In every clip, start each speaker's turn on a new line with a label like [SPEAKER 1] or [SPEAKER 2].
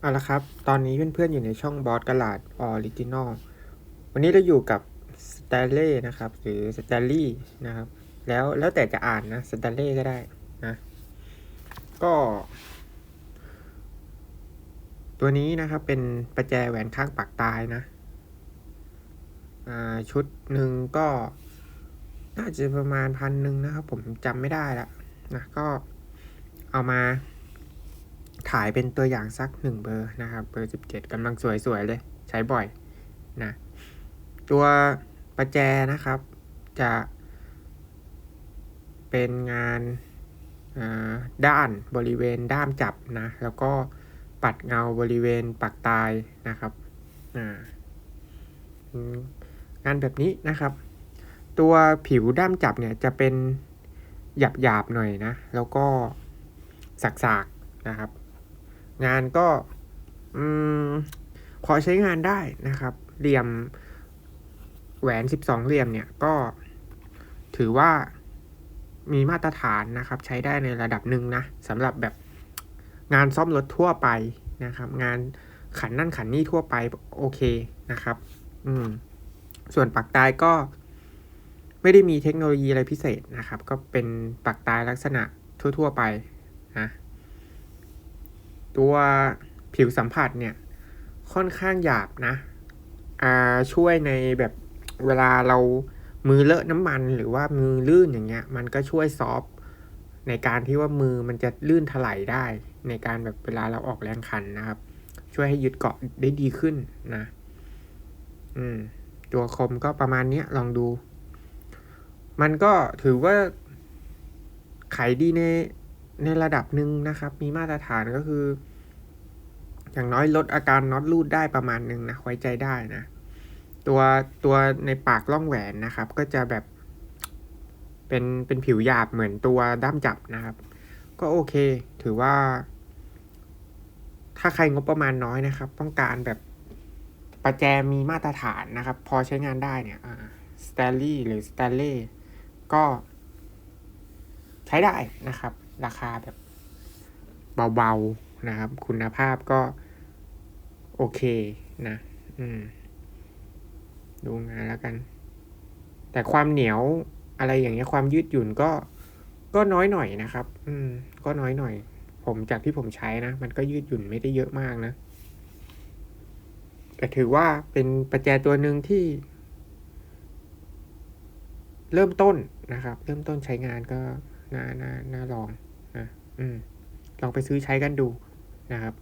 [SPEAKER 1] เอาละครับ ตอนนี้เพื่อนๆอยู่ในช่องบอสกลาดออริจินอล วันนี้เราอยู่กับสเตลเล่นะครับ หรือสเตลลี่นะครับ แล้วแล้วแต่จะอ่านนะสเตลเล่ก็ได้นะ ก็ ตัวนี้นะครับเป็นประแจแหวนข้างปากตายนะ อ่า ชุดหนึ่งก็ น่าจะประมาณพันหนึ่งนะครับ ผมจำไม่ได้ละนะ ก็เอามา ถ่ายเป็นตัวอย่างสักหนึ่งเบอร์นะครับ เบอร์สิบเจ็ดกำลังสวยๆเลย ใช้บ่อยนะตัวประแจนะครับ จะเป็นงานด้านบริเวณด้ามจับนะ แล้วก็ปัดเงาบริเวณปักตายนะครับงานแบบนี้นะครับ ตัวผิวด้ามจับเนี่ยจะเป็นหยาบๆหน่อยนะ แล้วก็สักๆนะครับ งานก็อพอใช้งานได้นะครับ เหลี่ยมแหวน 12 เหลี่ยมเนี่ยก็ถือว่ามีมาตรฐานนะครับ ใช้ได้ในระดับหนึ่งนะสำหรับแบบงานซ่อมรถทั่วไปนะครับ งานขันนั่นขันนี่ทั่วไปโอเคนะครับ อืม ส่วนปักตายก็ไม่ได้มีเทคโนโลยีอะไรพิเศษนะครับ ก็เป็นปักตายลักษณะทั่ว ๆ ไป ตัวผิวสัมผัสเนี่ยค่อนข้างหยาบนะ อ่าช่วยในแบบเวลาเรามือเลอะน้ำมันหรือว่ามือลื่นอย่างเงี้ย มันก็ช่วยซอฟในการที่ว่ามือมันจะลื่นถลายได้ ในการแบบเวลาเราออกแรงขันนะครับ ช่วยให้ยึดเกาะได้ดีขึ้นนะ อืม ตัวคมก็ประมาณนี้ลองดู มันก็ถือว่าขายดีใน ในระดับหนึ่งนะครับ มีมาตรฐานก็คือ อย่างน้อยลดอาการน็อตรูดได้ประมาณหนึ่งนะไว้ใจได้นะ ตัวตัวในปากล่องแหวนนะครับ ก็จะแบบ เป็นเป็นผิวหยาบเหมือนตัวด้ามจับนะครับ ก็โอเค ถือว่า ถ้าใครงบประมาณน้อยนะครับ ต้องการแบบประแจมีมาตรฐานนะครับ พอใช้งานได้เนี่ยสแตลลี่หรือสแตลเล่ก็ใช้ได้นะครับ ราคาแบบเบาๆนะครับ คุณภาพก็โอเคนะ อืม ดูงานแล้วกัน แต่ความเหนียวอะไรอย่างเงี้ยความยืดหยุ่นก็ก็น้อยหน่อยนะครับ อืม ก็น้อยหน่อย ผมจากที่ผมใช้นะ มันก็ยืดหยุ่นไม่ได้เยอะมากนะ แต่ถือว่าเป็นประแจตัวหนึ่งที่ เริ่มต้นนะครับ เริ่มต้นใช้งานก็น่าน่าน่าลอง อืม ลองไปซื้อใช้กันดูนะครับ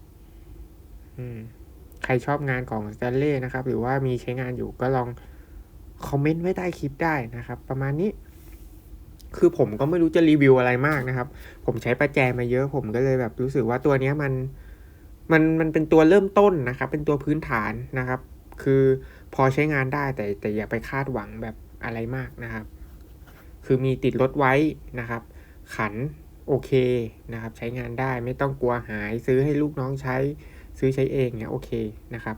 [SPEAKER 1] อืม ใครชอบงานของสแตนเล่นะครับ หรือว่ามีใช้งานอยู่ก็ลองคอมเมนต์ไว้ใต้คลิปได้นะครับ ประมาณนี้ คือผมก็ไม่รู้จะรีวิวอะไรมากนะครับ ผมใช้ประแจมาเยอะ ผมก็เลยแบบรู้สึกว่าตัวนี้มัน มัน มันเป็นตัวเริ่มต้นนะครับ เป็นตัวพื้นฐานนะครับ คือพอใช้งานได้แต่แต่อย่าไปคาดหวังแบบอะไรมากนะครับ คือมีติดรถไว้นะครับ ขัน โอเคนะครับ ใช้งานได้ไม่ต้องกลัวหายซื้อให้ลูกน้องใช้ซื้อใช้เองเนี่ยโอเคนะครับ